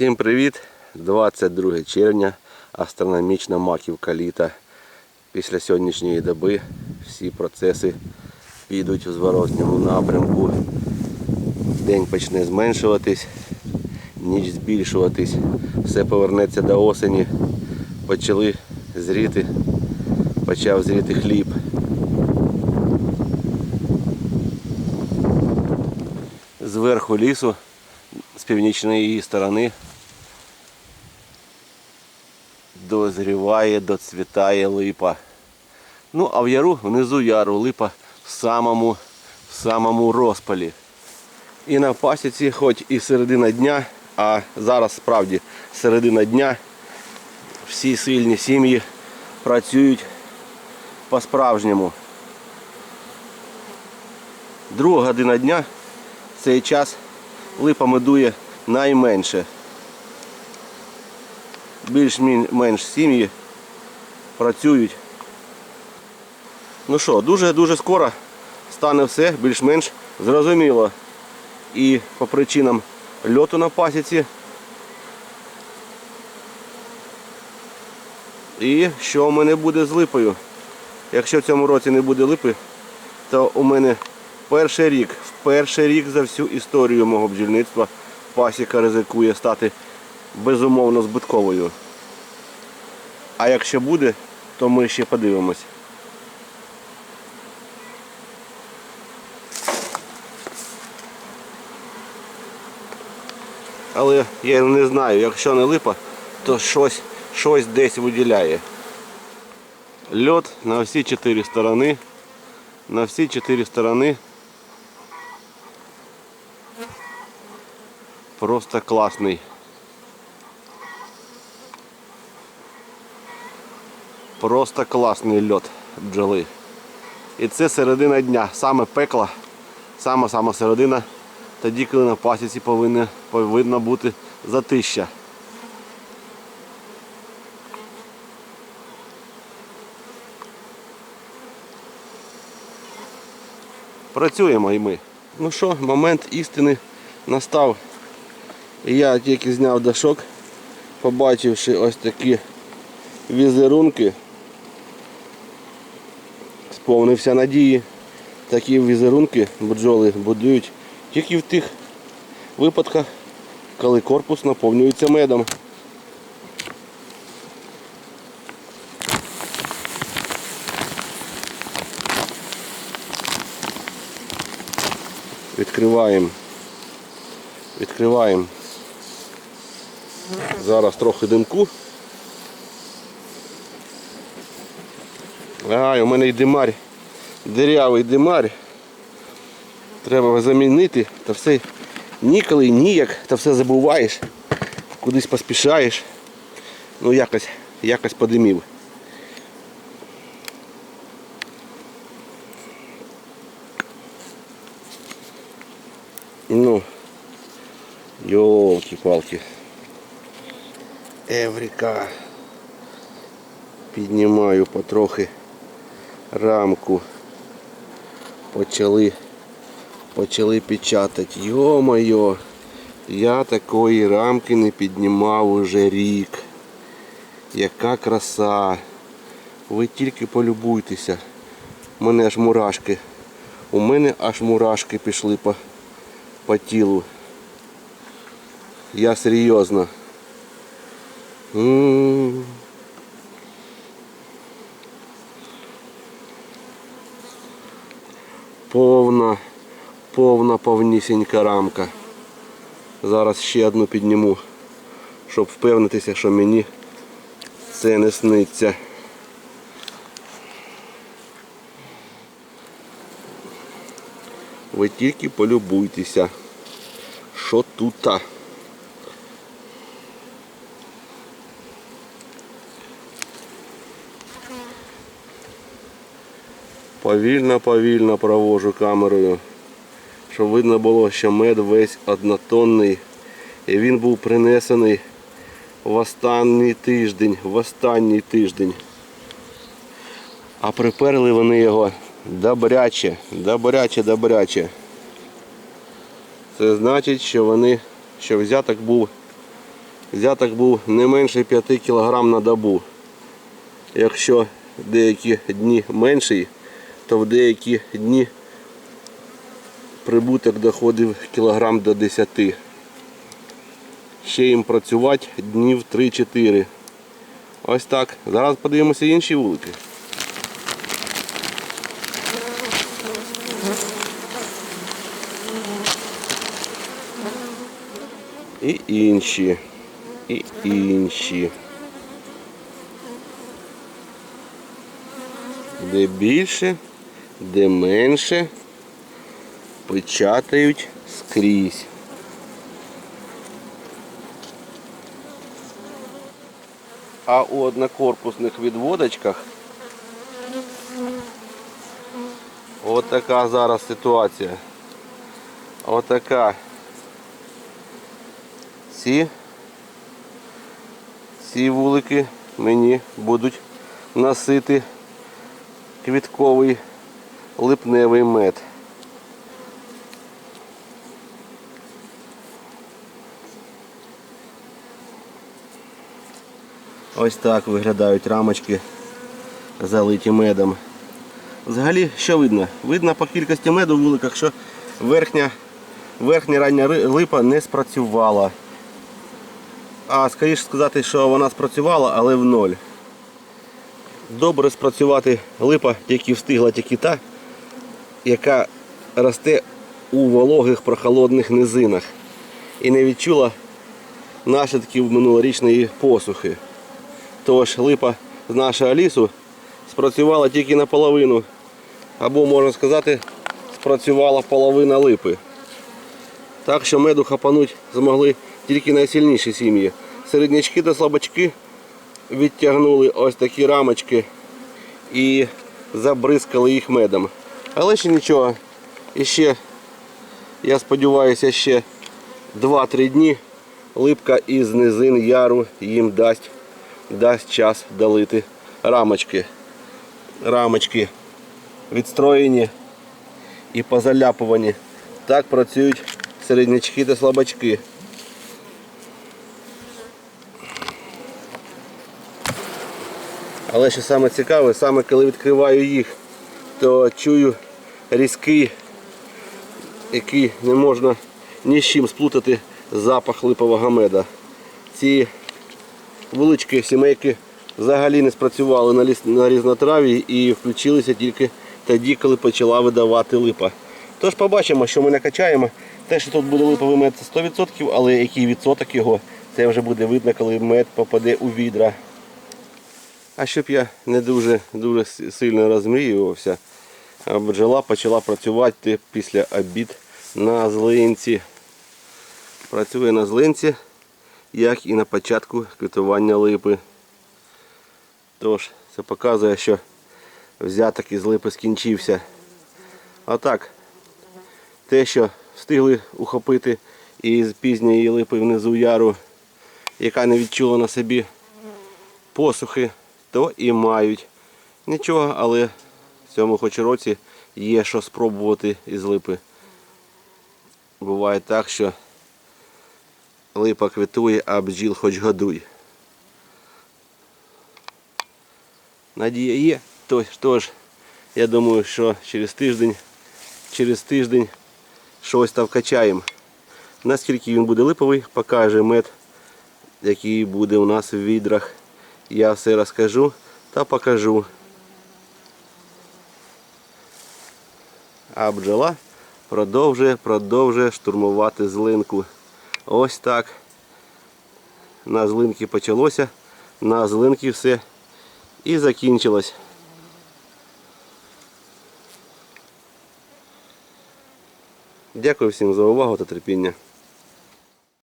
Всім привіт! 22 червня, астрономічна маківка літа. Після сьогоднішньої доби всі процеси підуть у зворотньому напрямку. День почне зменшуватись, ніч збільшуватись, все повернеться до осені. Почали зріти, почав зріти хліб. Зверху лісу, з північної її сторони, дозріває, доцвітає липа. Ну, а в яру, внизу яру липа в самому, в самому розпалі. І на пасіці, хоч і середина дня, а зараз справді середина дня, всі сильні сім'ї працюють по-справжньому. Друга година дня цей час липа медує найменше. Більш-менш сім'ї працюють. Ну що, дуже-дуже скоро стане все більш-менш зрозуміло. І по причинам льоту на пасіці. І що у мене буде з липою? Якщо в цьому році не буде липи, то у мене перший рік, в перший рік за всю історію мого бджільництва пасіка ризикує стати безумовно збитковою. А якщо буде, то ми ще подивимось. Але я не знаю, якщо не липа, то щось, щось десь виділяє. Льот на всі чотири сторони. На всі чотири сторони. Просто класний. Просто класний льот бджоли. І це середина дня, саме пекло, саме саме середина, тоді, коли на пасіці повинна, повинна бути затища. Працюємо і ми. Ну що, момент істини настав. Я тільки зняв дашок, побачивши ось такі візерунки, сповнився надії. Такі візерунки бджоли будують тільки в тих випадках, коли корпус наповнюється медом. Відкриваємо. Відкриваємо. Зараз трохи димку. Ай, у мене й димарь. Дирявий димарь. Треба замінити, та все ніколи, ніяк, та все забуваєш, кудись поспішаєш. Ну якось, якось подимів. Ну, Йолки-палки. Еврика. Піднімаю потрохи рамку. Почали почали печатати. Йо-моє, я такої рамки не піднімав уже рік. Яка краса. Ви тільки полюбуйтеся. У мене аж мурашки. У мене аж мурашки пішли по, по тілу. Я серйозно. М. Повна, повна повнісінька рамка. Зараз ще одну підніму, щоб впевнитися, що мені це не сниться. Ви тільки полюбуйтеся, що тут. Повільно, повільно провожу камерою, щоб видно було, що мед весь однотонний. І він був принесений в останній тиждень, в останній тиждень. А приперли вони його добряче, добряче, добряче. Це значить, що вони, що взяток був взяток був не менше 5 кг на добу. Якщо деякі дні менший, то в деякі дні прибуток доходив кілограм до 10. Ще їм працювати днів 3-4. Ось так. Зараз подивимося інші вулики. І інші. І інші. Де більше, де менше печатають скрізь. А у однокорпусних відводочках от зараз ситуація. Отака. Ці, ці вулики мені будуть носити квітковий липневий мед. Ось так виглядають рамочки залиті медом. Взагалі, що видно? Видно по кількості меду в вуликах, що верхня, верхня рання липа не спрацювала. А скоріше сказати, що вона спрацювала, але в ноль. Добре спрацювати липа тільки встигла тільки та, яка росте у вологих прохолодних низинах і не відчула наслідків минулорічної посухи. Тож липа з нашого лісу спрацювала тільки наполовину. Або, можна сказати, спрацювала половина липи. Так що меду хапануть змогли тільки найсильніші сім'ї. Середнячки та слабачки відтягнули ось такі рамочки і забризкали їх медом. Але ще нічого. І ще, я сподіваюся, ще 2-3 дні липка із низин яру їм дасть, дасть час долити рамочки. Рамочки відстроєні і позаляпувані. Так працюють середнячки та слабачки. Але що саме цікаве, саме коли відкриваю їх, то чую різкий, який не можна ні з чим сплутати запах липового меда. Ці вулички, сімейки взагалі не спрацювали на, ліс, на різнотраві і включилися тільки тоді, коли почала видавати липа. Тож побачимо, що ми накачаємо. Те, що тут буде липовий мед, це 100%, але який відсоток його, це вже буде видно, коли мед попаде у відра. А щоб я не дуже дуже сильно розмріювався, бджола почала працювати після обід на злинці. Працює на злинці, як і на початку квітування липи. Тож, це показує, що взяток із липи скінчився. А так, те, що встигли ухопити із пізньої липи внизу яру, яка не відчула на собі посухи, то і мають. Нічого, але в цьому хоч році є що спробувати із липи. Буває так, що липа квітує, а бджіл хоч годуй. Надія є, тож, тож я думаю, що через тиждень, через тиждень щось там вкачаємо. Наскільки він буде липовий, покаже мед, який буде у нас в відрах. Я все розкажу та покажу. А бджола продовжує, продовжує штурмувати злинку. Ось так. На злинки почалося, на злинки все і закінчилось. Дякую всім за увагу та терпіння.